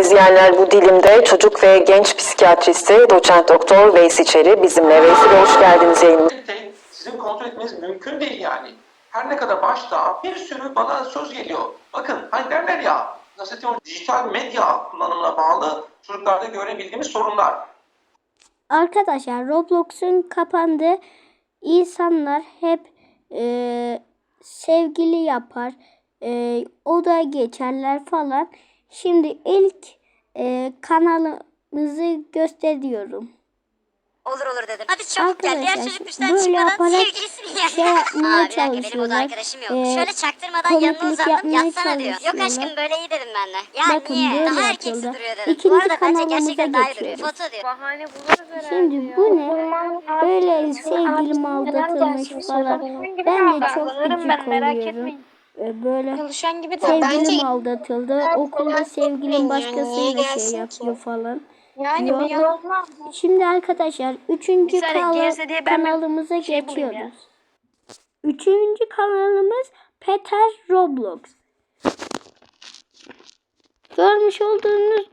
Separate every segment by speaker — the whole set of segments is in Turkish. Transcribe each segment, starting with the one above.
Speaker 1: İzleyenler bu dilimde çocuk ve genç psikiyatristi doçent doktor Veys İçeri bizimle. Veys Bey hoş geldiniz yayınımıza.
Speaker 2: Sizin kontrol etmeniz mümkün değil yani. Her ne kadar başta bir sürü bana söz geliyor. Bakın hani derler ya nasıl diyeyim, dijital medya kullanımına bağlı çocuklarda görebildiğimiz sorunlar.
Speaker 3: Arkadaşlar Roblox'un kapandığı insanlar hep e, sevgili yapar, e, oda geçerler falan. Şimdi ilk e, kanalımızı gösteriyorum.
Speaker 4: Olur olur dedim. Hadi çabuk gel. Diğer
Speaker 3: Arkadaşlar,
Speaker 4: çocuk dıştan
Speaker 3: böyle
Speaker 4: çıkmadan
Speaker 3: yaparak
Speaker 4: sevgilisini yer.
Speaker 3: şey yapmaya
Speaker 4: Aa bir dakika benim arkadaşım yok.
Speaker 3: Ee,
Speaker 4: Şöyle çaktırmadan yanına
Speaker 3: komiklik
Speaker 4: uzandım
Speaker 3: yapmaya
Speaker 4: yatsana diyor. Yok aşkım böyle iyi dedim ben de. Ya
Speaker 3: Bakın,
Speaker 4: niye?
Speaker 3: böyle
Speaker 4: Daha erkeksi duruyor dedim.
Speaker 3: İkinci
Speaker 4: Bu arada bence
Speaker 3: kanalımıza
Speaker 4: gerçekten daha iyi duruyor.
Speaker 3: geçiyoruz.
Speaker 4: Foto diyor.
Speaker 5: Bahane buluruz herhalde
Speaker 3: Şimdi bu ne? Böyle sevgilim aldatılmış falan. Ben de çok gıcık oluyorum. E, Böyle
Speaker 5: Çalışan gibi de
Speaker 3: sevgilim aldatıldı. Okulda sevgilim başkasıyla şey yapıyor falan.
Speaker 5: yani
Speaker 3: Yok.
Speaker 5: yalan
Speaker 3: Şimdi arkadaşlar üçüncü
Speaker 5: Bir saniye,
Speaker 3: kala-
Speaker 5: gelirse diye ben bir
Speaker 3: kanalımıza
Speaker 5: şey bulayım ya.
Speaker 3: geçiyoruz. Üçüncü kanalımız Peter Roblox. Görmüş olduğunuz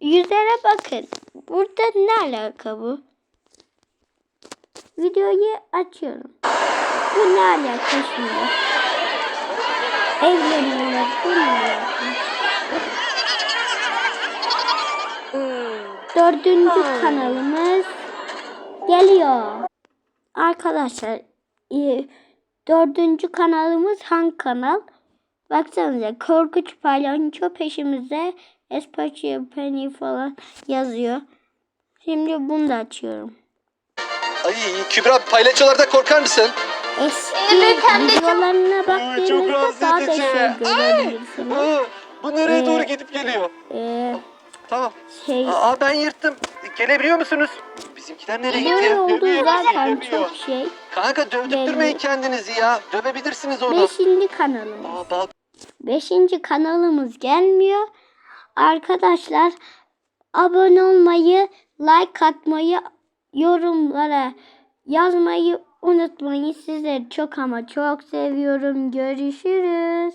Speaker 3: yüzlere bakın. Burada ne alaka bu? Videoyu açıyorum. Bu ne alaka şimdi? Evleniyorlar. Bu ne alaka? Dördüncü kanalımız geliyor. Arkadaşlar e, dördüncü kanalımız hangi kanal? Baksanıza korkunç palyaço peşimizde Espacio Penny falan yazıyor. Şimdi bunu da açıyorum.
Speaker 6: Ay Kübra paylaşçılarda korkar mısın?
Speaker 3: Eski videolarına
Speaker 6: çok
Speaker 3: baktığınızda daha da şey görebilirsiniz.
Speaker 6: Aa, bu nereye
Speaker 3: Ee,
Speaker 6: doğru gidip geliyor?
Speaker 3: Ee,
Speaker 6: Tamam.
Speaker 3: şey
Speaker 6: Aa ben yırttım. Gelebiliyor musunuz? Bizimkiler nereye gidiyor?
Speaker 3: böyle olduğu
Speaker 6: Dövüyor,
Speaker 3: zaten
Speaker 6: dövüyor.
Speaker 3: çok şey.
Speaker 6: Kanka dövdürtmeyin kendinizi ya. Dövebilirsiniz onu.
Speaker 3: Beşinci kanalımız.
Speaker 6: Aa, bal-
Speaker 3: Beşinci kanalımız gelmiyor. Arkadaşlar abone olmayı, like atmayı, yorumlara yazmayı unutmayın. Sizleri çok ama çok seviyorum. Görüşürüz.